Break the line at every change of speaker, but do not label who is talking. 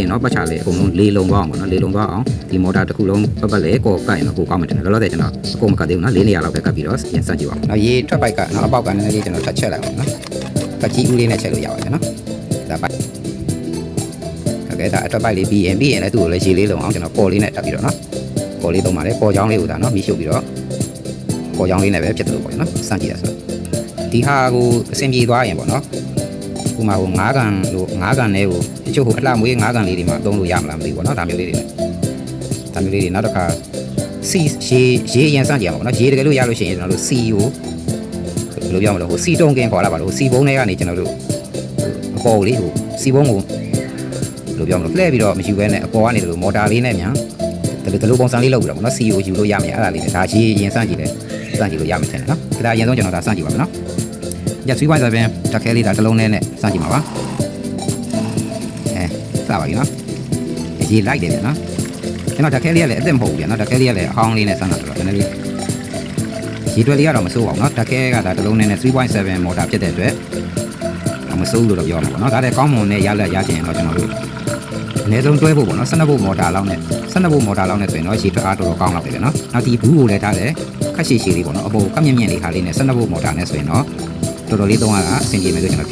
ရင်တော့ပတ်ချလေးအကုန်လုံးလေးလုံးသွားအောင်ပေါ့နော်လေးလုံးသွားအောင်ဒီမော်တာတစ်ခုလုံးပတ်ပတ်လေးကော်ကတ်ရင်တော့ကိုကောင်းမှတင်တယ်လောလောဆယ်ကျွန်တော်အကုန်မကတ်သေးဘူးနော်လေးနေရာလောက်ပဲကတ်ပြီးတော့ပြန်စမ်းကြည့်ပါဦးနော်ရေထွက်ပိုက်ကနော်အပေါက်ကနည်းနည်းလေးကျွန်တော်ထပ်ချက်လိုက်အောင်နော်ကတ်ကြီးဦးလေးနဲ့ချက်လို့ရပါတယ်နော်ဒါပိုက်ဟုတ်ကဲ့ဒါအထွက်ပိုက်လေးပြီးရင်ပြီးရင်လည်းသူ့ကိုလည်းရေလေးလုံးအောင်ကျွန်တော်ကော်လေးနဲ့ထပ်ပြီးတော့နော်ကော်လေးသုံးပါလေကော်ချောင်းလေးကိုဒါနော်မိရှုပ်ပြီးတော့ကော်ချောင်းလေးနဲ့ပဲဖြစ်တယ်လို့ပေါ့နော်စမ်းကြည့်ရဆိုဒီဟာကိုအဆင်ပြေသွားရင်ပေါ့နော် ဥမာဟို9ကန်လို့9ကန်လေးကိုတချို့ဟိုအလှမွေး9ကန်လေးတွေမှာသုံးလို့ရမလားမသိဘူးပေါ့နော်ဒါမျိုးလေးတွေဒါမျိုးလေးတွေနောက်တစ်ခါစီရေရေအရင်စမ်းကြည့်ရအောင်ပေါ့နော်ရေတကယ်လို့ရလို့ရှိရင်ကျွန်တော်တို့စီကိုဘယ်လိုပြောမလဲဟိုစီတုံးကင်းခေါ်လာပါလို့စီဘုံတွေကနေကျွန်တော်တို့အပေါ်လေးဟိုစီဘုံကိုဘယ်လိုပြောမလဲလှည့်ပြီးတော့မယူဘဲနဲ့အပေါ်ကနေလို့မော်တာလေးနဲ့မြန်ဒီလိုဒီလိုပုံစံလေးလုပ်ပြီးတော့ပေါ့နော်စီကိုယူလို့ရမယ်အဲ့ဒါလေးနဲ့ဒါရေအရင်စမ်းကြည့်တယ်စမ်းကြည့်လို့ရမယ်ထင်တယ်နော်ဒါအရင်ဆုံးကျွန်တော်ဒါစမ်းကြည့်ပါမယ်နော် ည3.7တက်ခဲလေးဒါတစ်လုံးနဲ့နဲ့စမ်းကြည့်ပါပါအဲစပါပြီနော်ရေးလိုက်တယ်ဗျနော်ကျွန်တော်တက်ခဲလေးကလည်းအသက်မဟုတ်ဘူးဗျနော်တက်ခဲလေးကလည်းအဟောင်းလေးနဲ့စမ်းတာတော့နည်းနည်းလေးရေးတွက်လေးကတော့မစိုးပါဘူးနော်တက်ခဲကဒါတစ်လုံးနဲ့နဲ့3.7မော်တာဖြစ်တဲ့အတွက်မစိုးဘူးလို့တော့ပြောမှာပေါ့နော်ဒါတဲ့ကောင်းမွန်နဲ့ရလက်ရချင်တော့ကျွန်တော်တို့အနည်းဆုံးတွဲဖို့ပေါ့နော်12ဖို့မော်တာလောက်နဲ့12ဖို့မော်တာလောက်နဲ့ဆိုရင်တော့ရေတွက်အားတော်တော်ကောင်းလောက်တယ်ဗျနော်နောက်ဒီဘူးကိုလည်းထားတယ်ခက်ရှိရှိလေးပေါ့နော်အပေါ်ကမြင့်မြင့်လေးခါလေးနဲ့12ဖို့မော်တာနဲ့ဆိုရင်တော့ တော်တော်လေးသုံးရတာအဆင်ပြေမယ်လို့ကျွန်တော်